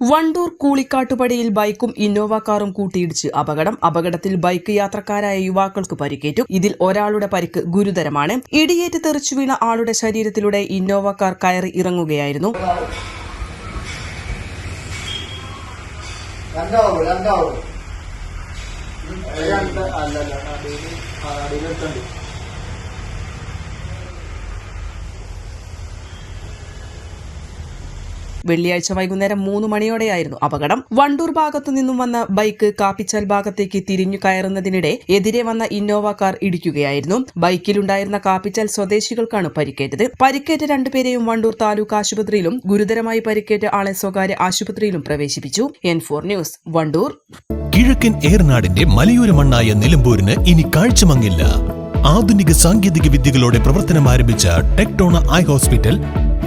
Wandoor കൂളിക്കാട്ടുപടിയിൽ ബൈക്കും Innova കാറും കൂട്ടിയിടിച്ച് അപകടം. അപകടത്തിൽ ബൈക്ക് യാത്രക്കാരായ യുവാക്കൾക്ക് പരിക്കേറ്റു. ഇതിൽ ഒരാളുടെ പരിക്ക് ഗുരുതരമാണ്. ഇടിയേറ്റ് തെറിച്ചു വീണ ആളുടെ ശരീരത്തിലൂടെ ഇന്നോവ കാർ കയറി ഇറങ്ങുകയായിരുന്നു. രണ്ടാവും രണ്ടാവും. വെള്ളിയാഴ്ച വൈകുന്നേരം മൂന്ന് മണിയോടെയായിരുന്നു അപകടം. വണ്ടൂർ ഭാഗത്തു നിന്നും വന്ന ബൈക്ക് കാപ്പിച്ചാൽ ഭാഗത്തേക്ക് തിരിഞ്ഞു കയറുന്നതിനിടെ എതിരെ വന്ന ഇന്നോവ കാർ ഇടിക്കുകയായിരുന്നു. ബൈക്കിലുണ്ടായിരുന്ന കാപ്പിച്ചാൽ സ്വദേശികൾക്കാണ് പരിക്കേറ്റത്. പരിക്കേറ്റ രണ്ടുപേരെയും വണ്ടൂർ താലൂക്ക് ആശുപത്രിയിലും ഗുരുതരമായി പരിക്കേറ്റ ആളെ സ്വകാര്യ ആശുപത്രിയിലും പ്രവേശിപ്പിച്ചു. N four news Wandoor. കിഴക്കൻ ഏർനാടിന്റെ മലയോര മണ്ണായ നിലമ്പൂരിന് ഇനി കാഴ്ചമങ്ങില്ല. ആധുനിക സാങ്കേതിക വിദ്യകളോടെ പ്രവർത്തനം ആരംഭിച്ച ടെക്ടോണ ഐ ഹോസ്പിറ്റൽ